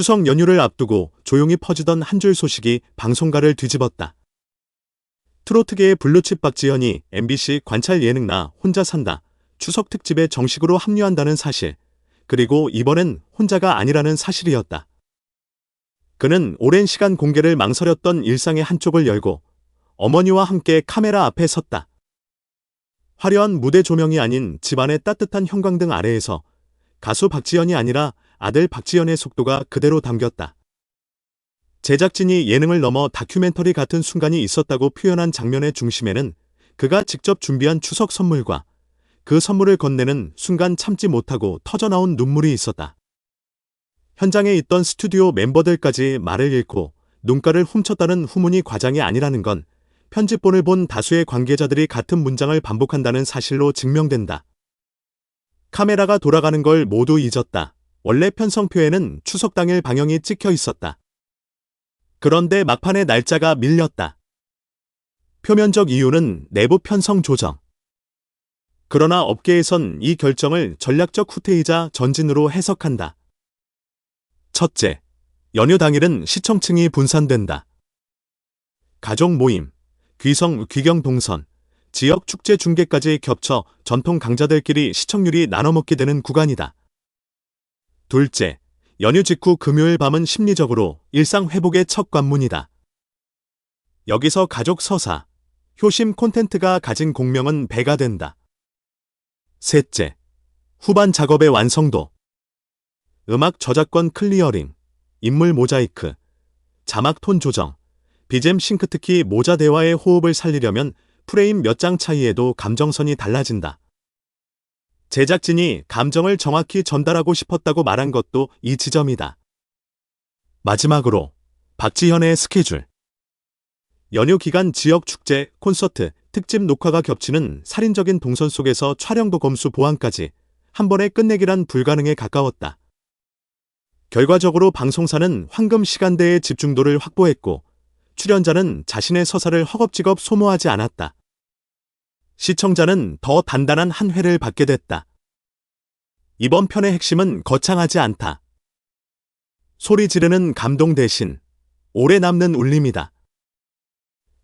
추석 연휴를 앞두고 조용히 퍼지던 한 줄 소식이 방송가를 뒤집었다. 트로트계의 블루칩 박지현이 MBC 관찰 예능 나 혼자 산다 추석 특집에 정식으로 합류한다는 사실, 그리고 이번엔 혼자가 아니라는 사실이었다. 그는 오랜 시간 공개를 망설였던 일상의 한쪽을 열고 어머니와 함께 카메라 앞에 섰다. 화려한 무대 조명이 아닌 집안의 따뜻한 형광등 아래에서 가수 박지현이 아니라 아들 박지현의 속도가 그대로 담겼다. 제작진이 예능을 넘어 다큐멘터리 같은 순간이 있었다고 표현한 장면의 중심에는 그가 직접 준비한 추석 선물과 그 선물을 건네는 순간 참지 못하고 터져나온 눈물이 있었다. 현장에 있던 스튜디오 멤버들까지 말을 잃고 눈가를 훔쳤다는 후문이 과장이 아니라는 건 편집본을 본 다수의 관계자들이 같은 문장을 반복한다는 사실로 증명된다. 카메라가 돌아가는 걸 모두 잊었다. 원래 편성표에는 추석 당일 방영이 찍혀 있었다. 그런데 막판에 날짜가 밀렸다. 표면적 이유는 내부 편성 조정. 그러나 업계에선 이 결정을 전략적 후퇴이자 전진으로 해석한다. 첫째, 연휴 당일은 시청층이 분산된다. 가족 모임, 귀성, 귀경 동선, 지역 축제 중계까지 겹쳐 전통 강자들끼리 시청률이 나눠먹게 되는 구간이다. 둘째, 연휴 직후 금요일 밤은 심리적으로 일상 회복의 첫 관문이다. 여기서 가족 서사, 효심 콘텐츠가 가진 공명은 배가 된다. 셋째, 후반 작업의 완성도. 음악 저작권 클리어링, 인물 모자이크, 자막 톤 조정, 비잼 싱크 특히 모자 대화의 호흡을 살리려면 프레임 몇 장 차이에도 감정선이 달라진다. 제작진이 감정을 정확히 전달하고 싶었다고 말한 것도 이 지점이다. 마지막으로 박지현의 스케줄. 연휴 기간 지역 축제, 콘서트, 특집 녹화가 겹치는 살인적인 동선 속에서 촬영도 검수 보안까지 한 번에 끝내기란 불가능에 가까웠다. 결과적으로 방송사는 황금 시간대의 집중도를 확보했고 출연자는 자신의 서사를 허겁지겁 소모하지 않았다. 시청자는 더 단단한 한 회를 받게 됐다. 이번 편의 핵심은 거창하지 않다. 소리 지르는 감동 대신 오래 남는 울림이다.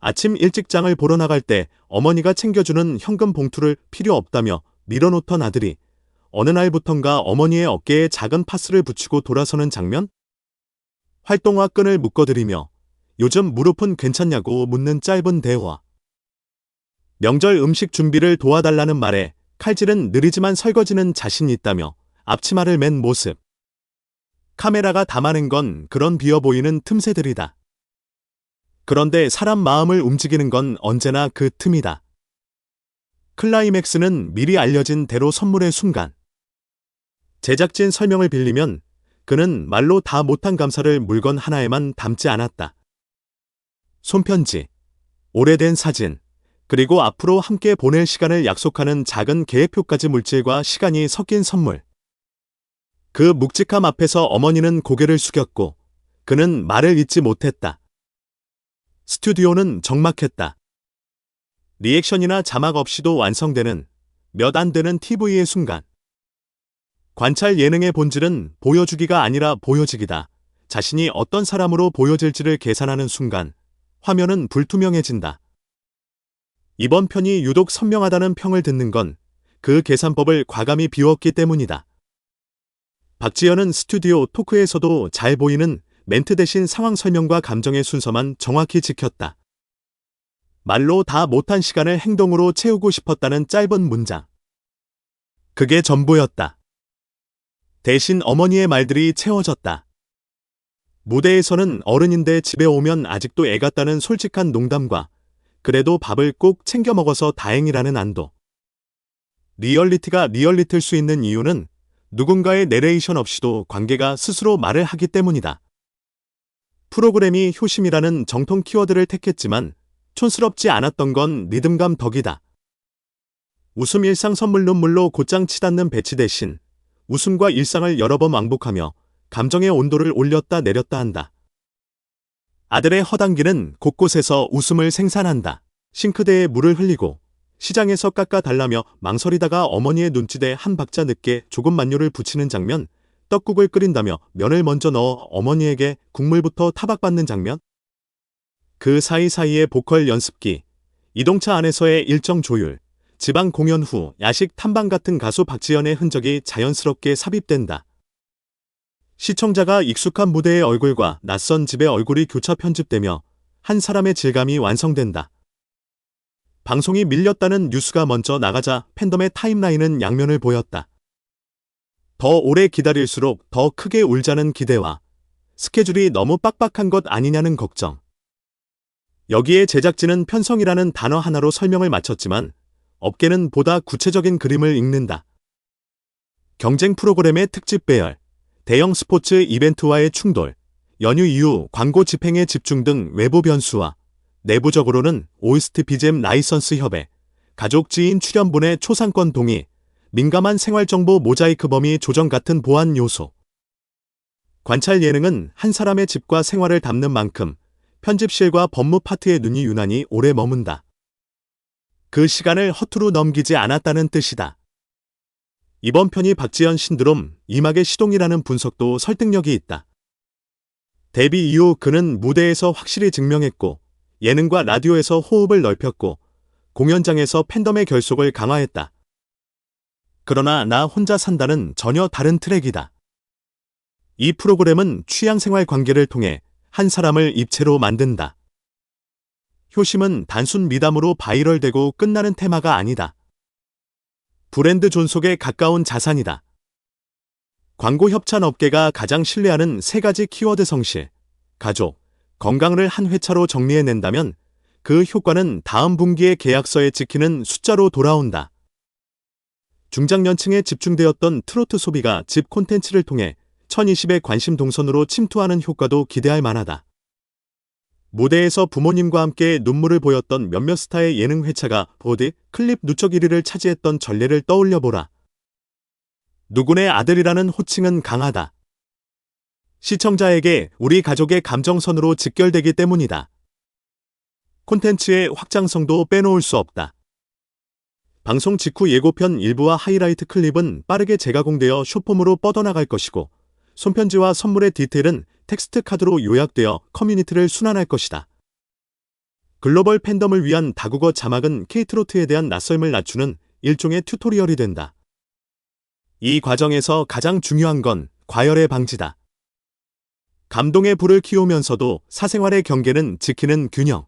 아침 일찍 장을 보러 나갈 때 어머니가 챙겨주는 현금 봉투를 필요 없다며 밀어놓던 아들이 어느 날부턴가 어머니의 어깨에 작은 파스를 붙이고 돌아서는 장면? 활동화 끈을 묶어드리며 요즘 무릎은 괜찮냐고 묻는 짧은 대화. 명절 음식 준비를 도와달라는 말에 칼질은 느리지만 설거지는 자신 있다며 앞치마를 맨 모습. 카메라가 담아낸 건 그런 비어 보이는 틈새들이다. 그런데 사람 마음을 움직이는 건 언제나 그 틈이다. 클라이맥스는 미리 알려진 대로 선물의 순간. 제작진 설명을 빌리면 그는 말로 다 못한 감사를 물건 하나에만 담지 않았다. 손편지, 오래된 사진, 그리고 앞으로 함께 보낼 시간을 약속하는 작은 계획표까지 물질과 시간이 섞인 선물. 그 묵직함 앞에서 어머니는 고개를 숙였고 그는 말을 잇지 못했다. 스튜디오는 적막했다. 리액션이나 자막 없이도 완성되는 몇 안 되는 TV의 순간. 관찰 예능의 본질은 보여주기가 아니라 보여지기다. 자신이 어떤 사람으로 보여질지를 계산하는 순간 화면은 불투명해진다. 이번 편이 유독 선명하다는 평을 듣는 건 그 계산법을 과감히 비웠기 때문이다. 박지현은 스튜디오 토크에서도 잘 보이는 멘트 대신 상황 설명과 감정의 순서만 정확히 지켰다. 말로 다 못한 시간을 행동으로 채우고 싶었다는 짧은 문장. 그게 전부였다. 대신 어머니의 말들이 채워졌다. 무대에서는 어른인데 집에 오면 아직도 애 같다는 솔직한 농담과 그래도 밥을 꼭 챙겨 먹어서 다행이라는 안도. 리얼리티가 리얼리티일 수 있는 이유는 누군가의 내레이션 없이도 관계가 스스로 말을 하기 때문이다. 프로그램이 효심이라는 정통 키워드를 택했지만 촌스럽지 않았던 건 리듬감 덕이다. 웃음 일상 선물 눈물로 곧장 치닫는 배치 대신 웃음과 일상을 여러 번 왕복하며 감정의 온도를 올렸다 내렸다 한다. 아들의 허당기는 곳곳에서 웃음을 생산한다. 싱크대에 물을 흘리고 시장에서 깎아 달라며 망설이다가 어머니의 눈짓에 한 박자 늦게 조금 만료를 붙이는 장면 떡국을 끓인다며 면을 먼저 넣어 어머니에게 국물부터 타박받는 장면? 그 사이사이의 보컬 연습기, 이동차 안에서의 일정 조율, 지방 공연 후 야식 탐방 같은 가수 박지연의 흔적이 자연스럽게 삽입된다. 시청자가 익숙한 무대의 얼굴과 낯선 집의 얼굴이 교차 편집되며 한 사람의 질감이 완성된다. 방송이 밀렸다는 뉴스가 먼저 나가자 팬덤의 타임라인은 양면을 보였다. 더 오래 기다릴수록 더 크게 울자는 기대와 스케줄이 너무 빡빡한 것 아니냐는 걱정. 여기에 제작진은 편성이라는 단어 하나로 설명을 마쳤지만 업계는 보다 구체적인 그림을 읽는다. 경쟁 프로그램의 특집 배열, 대형 스포츠 이벤트와의 충돌, 연휴 이후 광고 집행에 집중 등 외부 변수와 내부적으로는 OST BGM 라이선스 협회, 가족 지인 출연분의 초상권 동의, 민감한 생활정보 모자이크 범위 조정 같은 보안 요소. 관찰 예능은 한 사람의 집과 생활을 담는 만큼 편집실과 법무 파트의 눈이 유난히 오래 머문다. 그 시간을 허투루 넘기지 않았다는 뜻이다. 이번 편이 박지연 신드롬 이막의 시동이라는 분석도 설득력이 있다. 데뷔 이후 그는 무대에서 확실히 증명했고 예능과 라디오에서 호흡을 넓혔고 공연장에서 팬덤의 결속을 강화했다. 그러나 나 혼자 산다는 전혀 다른 트랙이다. 이 프로그램은 취향 생활 관계를 통해 한 사람을 입체로 만든다. 효심은 단순 미담으로 바이럴되고 끝나는 테마가 아니다. 브랜드 존속에 가까운 자산이다. 광고 협찬 업계가 가장 신뢰하는 세 가지 키워드 성실, 가족, 건강을 한 회차로 정리해낸다면 그 효과는 다음 분기의 계약서에 찍히는 숫자로 돌아온다. 중장년층에 집중되었던 트로트 소비가 집 콘텐츠를 통해 1020의 관심 동선으로 침투하는 효과도 기대할 만하다. 무대에서 부모님과 함께 눈물을 보였던 몇몇 스타의 예능 회차가 보드, 클립 누적 1위를 차지했던 전례를 떠올려보라. 누구네 아들이라는 호칭은 강하다. 시청자에게 우리 가족의 감정선으로 직결되기 때문이다. 콘텐츠의 확장성도 빼놓을 수 없다. 방송 직후 예고편 일부와 하이라이트 클립은 빠르게 재가공되어 쇼폼으로 뻗어나갈 것이고 손편지와 선물의 디테일은 텍스트 카드로 요약되어 커뮤니티를 순환할 것이다. 글로벌 팬덤을 위한 다국어 자막은 케이트로트에 대한 낯설음을 낮추는 일종의 튜토리얼이 된다. 이 과정에서 가장 중요한 건 과열의 방지다. 감동의 불을 키우면서도 사생활의 경계는 지키는 균형.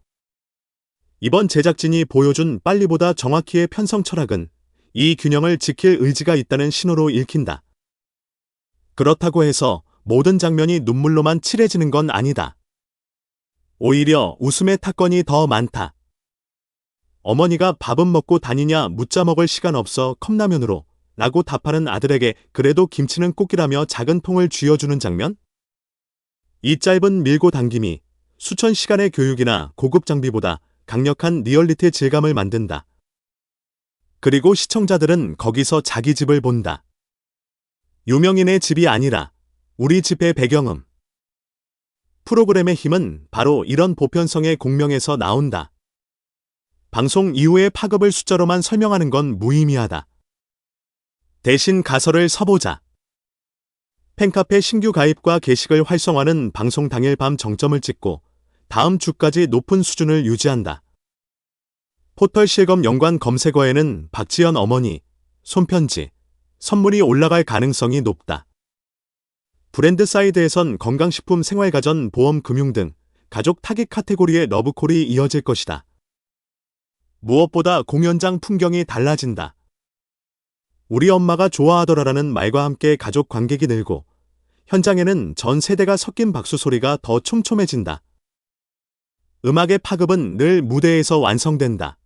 이번 제작진이 보여준 빨리보다 정확히의 편성 철학은 이 균형을 지킬 의지가 있다는 신호로 읽힌다. 그렇다고 해서 모든 장면이 눈물로만 칠해지는 건 아니다. 오히려 웃음의 타건이 더 많다. 어머니가 밥은 먹고 다니냐 묻자 먹을 시간 없어 컵라면으로 라고 답하는 아들에게 그래도 김치는 꼭이라며 작은 통을 쥐어주는 장면? 이 짧은 밀고 당김이 수천 시간의 교육이나 고급 장비보다 강력한 리얼리티 질감을 만든다. 그리고 시청자들은 거기서 자기 집을 본다. 유명인의 집이 아니라 우리 집의 배경음. 프로그램의 힘은 바로 이런 보편성의 공명에서 나온다. 방송 이후의 파급을 숫자로만 설명하는 건 무의미하다. 대신 가설을 서보자. 팬카페 신규 가입과 게시글 활성화는 방송 당일 밤 정점을 찍고 다음 주까지 높은 수준을 유지한다. 포털 실검 연관 검색어에는 박지연 어머니, 손편지, 선물이 올라갈 가능성이 높다. 브랜드 사이드에선 건강식품 생활가전 보험 금융 등 가족 타깃 카테고리의 러브콜이 이어질 것이다. 무엇보다 공연장 풍경이 달라진다. 우리 엄마가 좋아하더라라는 말과 함께 가족 관객이 늘고 현장에는 전 세대가 섞인 박수 소리가 더 촘촘해진다. 음악의 파급은 늘 무대에서 완성된다.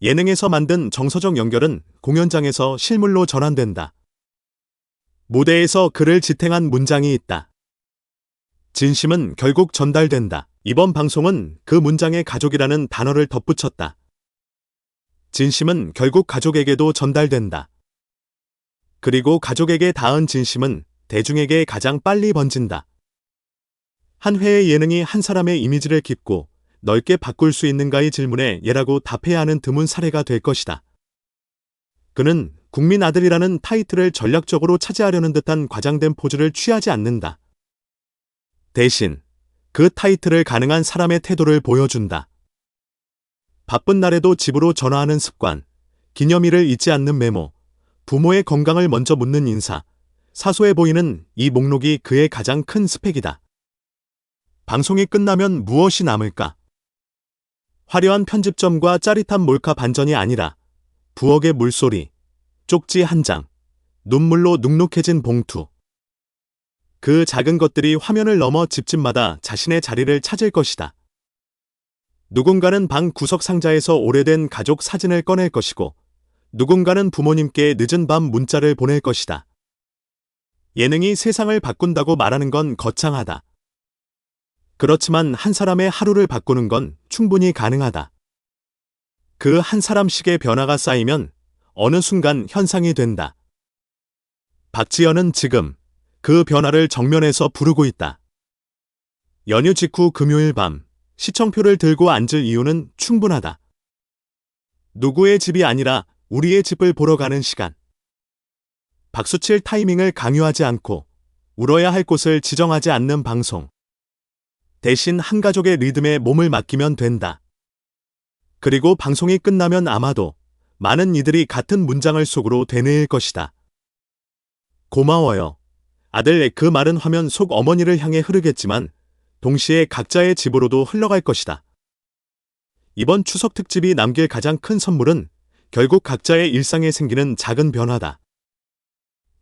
예능에서 만든 정서적 연결은 공연장에서 실물로 전환된다. 무대에서 그를 지탱한 문장이 있다. 진심은 결국 전달된다. 이번 방송은 그 문장에 가족이라는 단어를 덧붙였다. 진심은 결국 가족에게도 전달된다. 그리고 가족에게 닿은 진심은 대중에게 가장 빨리 번진다. 한 회의 예능이 한 사람의 이미지를 깊고 넓게 바꿀 수 있는가의 질문에 예라고 답해야 하는 드문 사례가 될 것이다. 그는 국민 아들이라는 타이틀을 전략적으로 차지하려는 듯한 과장된 포즈를 취하지 않는다. 대신 그 타이틀을 가능한 사람의 태도를 보여준다. 바쁜 날에도 집으로 전화하는 습관, 기념일을 잊지 않는 메모, 부모의 건강을 먼저 묻는 인사, 사소해 보이는 이 목록이 그의 가장 큰 스펙이다. 방송이 끝나면 무엇이 남을까? 화려한 편집점과 짜릿한 몰카 반전이 아니라 부엌의 물소리, 쪽지 한 장, 눈물로 눅눅해진 봉투. 그 작은 것들이 화면을 넘어 집집마다 자신의 자리를 찾을 것이다. 누군가는 방 구석 상자에서 오래된 가족 사진을 꺼낼 것이고, 누군가는 부모님께 늦은 밤 문자를 보낼 것이다. 예능이 세상을 바꾼다고 말하는 건 거창하다. 그렇지만 한 사람의 하루를 바꾸는 건 충분히 가능하다. 그 한 사람씩의 변화가 쌓이면 어느 순간 현상이 된다. 박지연은 지금 그 변화를 정면에서 부르고 있다. 연휴 직후 금요일 밤 시청표를 들고 앉을 이유는 충분하다. 누구의 집이 아니라 우리의 집을 보러 가는 시간. 박수칠 타이밍을 강요하지 않고 울어야 할 곳을 지정하지 않는 방송. 대신 한 가족의 리듬에 몸을 맡기면 된다. 그리고 방송이 끝나면 아마도 많은 이들이 같은 문장을 속으로 되뇌일 것이다. 고마워요. 아들 그 말은 화면 속 어머니를 향해 흐르겠지만 동시에 각자의 집으로도 흘러갈 것이다. 이번 추석 특집이 남길 가장 큰 선물은 결국 각자의 일상에 생기는 작은 변화다.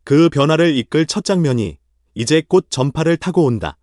그 변화를 이끌 첫 장면이 이제 곧 전파를 타고 온다.